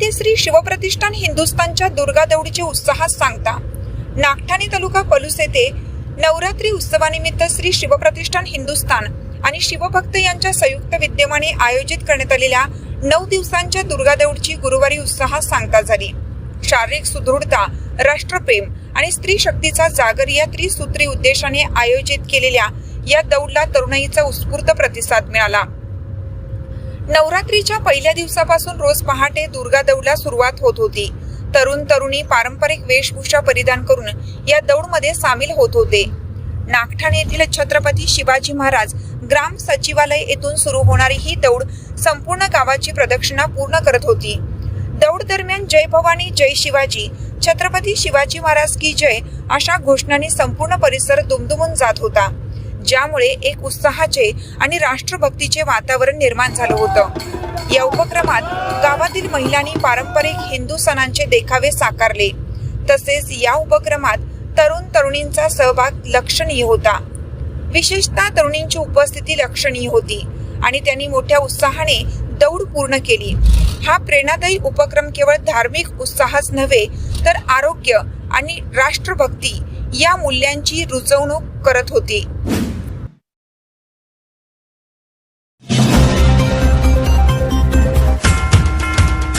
नागठाणे येथे श्री शिवप्रतिष्ठान हिंदुस्थानच्या दुर्गा दौडीचे उत्साहात सांगता. नागठाणे तालुका पलूस येथे नवरात्री उत्सवानिमित्त श्री शिवप्रतिष्ठान हिंदुस्थान आणि शिवभक्त यांच्या संयुक्त विद्यमाने आयोजित करण्यात आलेल्या नऊ दिवसांच्या दुर्गा दौडची गुरुवारी उत्साहात सांगता झाली. शारीरिक सुदृढता राष्ट्रप्रेम आणि स्त्री शक्तीचा जागर या त्रिसूत्री उद्देशाने आयोजित केलेल्या या दौडला तरुणाईचा उत्स्फूर्त प्रतिसाद मिळाला. नवरात्रीच्या पहिल्या दिवसापासून रोज पहाटे दुर्गा दौडला सुरुवात होत होती. तरुण तरुणी पारंपरिक वेशभूषा परिधान करून या दौडमध्ये सामील होत होते. नागठाण येथील छत्रपती शिवाजी महाराज ग्राम सचिवालय येथून सुरू होणारी ही दौड संपूर्ण गावाची प्रदक्षिणा पूर्ण करत होती. दौड दरम्यान जय भवानी जय शिवाजी छत्रपती शिवाजी महाराज की जय अशा घोषणांनी संपूर्ण परिसर दुमदुमून जात होता. ज्यामुळे एक उत्साहाचे आणि राष्ट्रभक्तीचे वातावरण निर्माण झालं होतं. या उपक्रमात गावातील महिलांनी पारंपरिक हिंदू सणांचे देखावे साकारले. तसेच या उपक्रमात तरुण तरुणींचा सहभाग लक्षणीय होता. विशेषतः तरुणींची उपस्थिती लक्षणीय होती आणि त्यांनी मोठ्या उत्साहाने दौड पूर्ण केली. हा प्रेरणादायी उपक्रम केवळ धार्मिक उत्साहच नव्हे तर आरोग्य आणि राष्ट्रभक्ती या मूल्यांची रुजवणूक करत होती.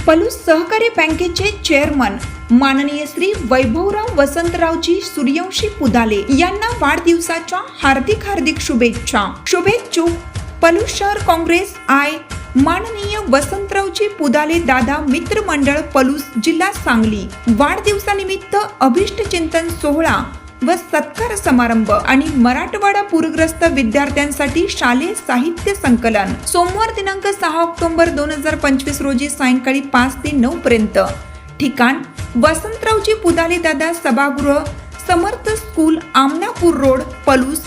पलूस सहकारी बँकेचे चेअरमन माननीय श्री वैभवराव वसंतरावजी सूर्यवंशी पुदाले यांना वाढदिवसाच्या हार्दिक हार्दिक शुभेच्छा. शुभेच्छुक पलूस शहर काँग्रेस आय. माननीय वसंतरावजी पुदाले दादा मित्र मंडळ पलूस जिल्हा सांगली. वाढदिवसानिमित्त अभिष्ट चिंतन सोहळा व सत्कार समारंभ आणि मराठवाडा पूरग्रस्त विद्यार्थ्यांसाठी शालेय साहित्य संकलन. सोमवार दिनांक सहा ऑक्टोबर दोन हजार पंचवीस रोजी सायंकाळी पाच ते नऊ पर्यंत. ठिकाण वसंतरावजी पुदाले दादा सभागृह समर्थ स्कूल आमनापूर रोड पलूस